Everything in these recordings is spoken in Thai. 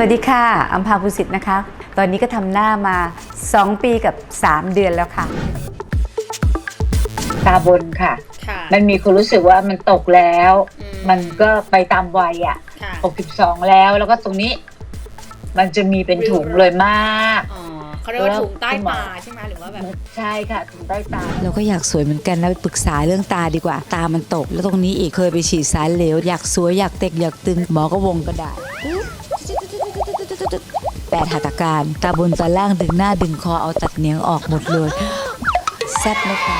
วัสดีค่ะอัมพาภูสิทธิ์นะคะ ตอนนี้ก็ทำหน้ามา 2 ปีกับ 3 เดือนแล้วค่ะ ตาบนค่ะ ค่ะ มันมีความรู้สึกว่ามันตกแล้ว อืมันก็ไปตามวัยอะ ค่ะ 62 แล้ว แล้วก็ตรงนี้ มันจะมีเป็นถุงเลยมาก อ๋อเขาเรียกว่าถุงใต้ตาใช่ไหมหรือว่าแบบ ใช่ค่ะ ถุงใต้ตา เราก็อยากสวยเหมือนกันนะไปปรึกษาเรื่องตาดีกว่า ตามันตก แล้วตรงนี้อีกเคยไปฉีดสารเหลว อยากสวยอยากเต็กอยากตึงหมอก็วงกระดาษ แปดหัตถการตาบนตาล่างดึงหน้าดึงคอเอาตัดเหนียงออกหมดเลยแซ่บไหมคะ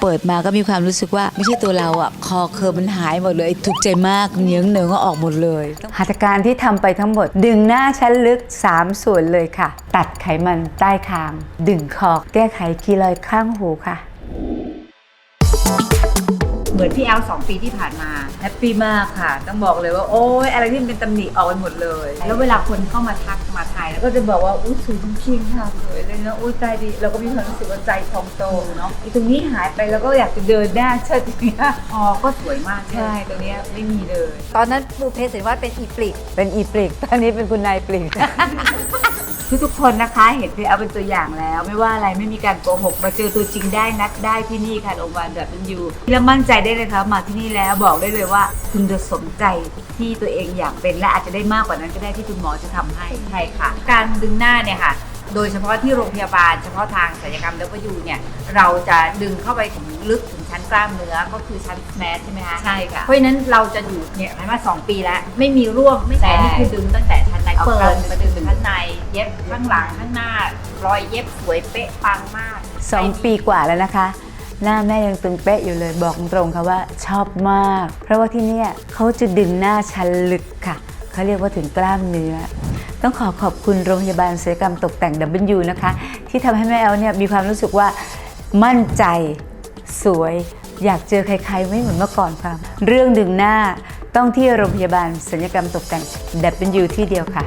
เปิดมาก็มีความรู้สึกว่าไม่ใช่ตัวเราอะคอเคิร์ฟมันหายหมดเลยถูกใจมากเหนียงเหนือก็ออกหมดเลยหัตถการที่ทำไปทั้งหมด ดึงหน้าชั้นลึก 3 ส่วนเลยค่ะ ตัดไขมันใต้คาง ดึงคอแก้ไขคีรอยข้างหูค่ะ เหมือนพี่แอลสองปีที่ผ่านมาแฮปปี้มากค่ะ ต้องบอกเลยว่าโอ้ยอะไรที่มันเป็นตำหนิออกไปหมดเลย แล้วเวลาคนเข้ามาทักมาทายแล้วแล้วก็จะบอกว่าอุ้ยสวยจริงๆค่ะสวยเลยนะอุ้ยใจดีเราก็มีความรู้สึกว่าใจพองโตเนาะไอ้ตรงนี้หายไปแล้วก็อยากจะเดินหน้าเชิดอย่างเงี้ยคอก็สวยมากใช่ตรงเนี้ยไม่มีเลย ตอนนั้นปูเพสเห็นว่าเป็นอีปลิกเป็นอีปลิกตอนนี้เป็นคุณนายปลิก ทุกๆคนนะคะ เห็นพี่เอาเป็นตัวอย่างแล้ว ไม่ว่าอะไรไม่มีการโกหกมาเจอตัวจริงได้นัดได้ที่นี่ค่ะโรงพยาบาลแบบเป็นยูแล้วมั่นใจได้เลยค่ะมาที่นี่แล้วบอกได้เลยว่า คุณจะสมใจที่ตัวเองอยากเป็นและอาจจะได้มากกว่านั้นก็ได้ที่คุณหมอจะทำให้ใช่ค่ะ การดึงหน้าเนี่ยค่ะโดยเฉพาะที่โรงพยาบาลเฉพาะทางศัลยกรรมแล้วก็ยูเนี่ยเราจะดึงเข้าไปถึงลึกถึงชั้นกล้ามเนื้อก็คือชั้นแมสใช่ไหมคะใช่ค่ะเพราะฉะนั้นเราจะอยู่เนี่ยมาสองปีแล้ว ไม่มีร่วงไม่แต่นี่คือดึงตั้งแต่ชั้นใน เอาเปิกล้ามดเนื้อมาดึงถึงชั้นใน เย็บข้างหลังข้างหน้า รอยเย็บสวยเป๊ะปังมากสองปีกว่าแล้วนะคะ หน้าแม่ยังตึงเป๊ะอยู่เลยบอกตรงๆค่ะว่าชอบมาก เพราะว่าที่เนี่ยเขาจะดึงหน้าชั้นลึกค่ะเขาเรียกว่าถึงกล้ามเนื้อต้องขอขอบคุณโรงพยาบาลศัลยกรรมตกแต่ง W นะคะ ที่ทำให้แม่แอลเนี่ยมีความรู้สึกว่ามั่นใจสวย อยากเจอใครๆไม่เหมือนเมื่อก่อนค่ะ เรื่องดึงหน้า ต้องที่โรงพยาบาลศัลยกรรมตกแต่ง W ที่เดียวค่ะ